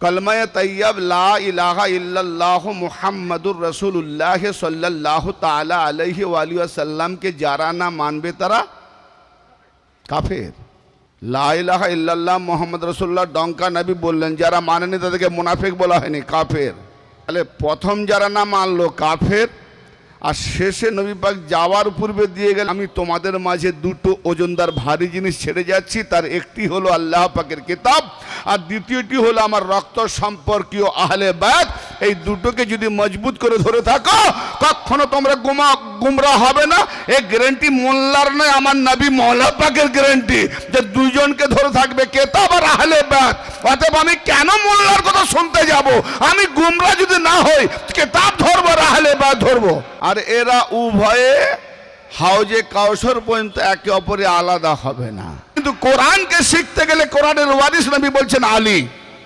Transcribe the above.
কলমায় তৈয়ব লা ইলাহা ইল্লাল্লাহ মুহাম্মাদুর রসুল্লাহ সাল্লাহ তালা আলহি সাল্লামকে যারা না মানবে তারা কাফের লা ইলাহা ইল্লাল্লাহ মোহাম্মদ রসুল্লাহ ডঙ্কা নবী বললেন যারা মানেনি তাদেরকে মুনাফিক বলা হয়নি কাফের তাহলে প্রথম যারা না মানলো কাফের আর শেষে নবী পাক যাওয়ার পূর্বে দিয়ে গেল আমি তোমাদের মাঝে দুটো ওজনদার ভারী জিনিস ছেড়ে যাচ্ছি, তার একটি হলো আল্লাহ পাকের কিতাব, আর দ্বিতীয়টি হলো আমার রক্ত সম্পর্কীয় আহলে ব্যাগ এই দুটোকে যদি মজবুত করে ধরে থাকো, কখনো তোমরা গুমা, গুমরা হবে না। এই গ্যারেন্টি মোল্লার নয়, আমার নবী মৌলা পাকের গ্যারেন্টি যে দুইজনকে ধরে থাকবে কেতাব আর আহলে ব্যাগ অতএব আমি কেন মোল্লার কথা শুনতে যাব? আমি গুমরা যদি না হই, কেতাব ধরবো ধরব ধরবো। আর এরা উভয়ে হাউজে কাউসর পর্যন্ত একে অপরে আলাদা হবে না। কিন্তু কোরআনকে শিখতে গেলে কোরআনের ওয়ারিস নবী বলছেন আলী।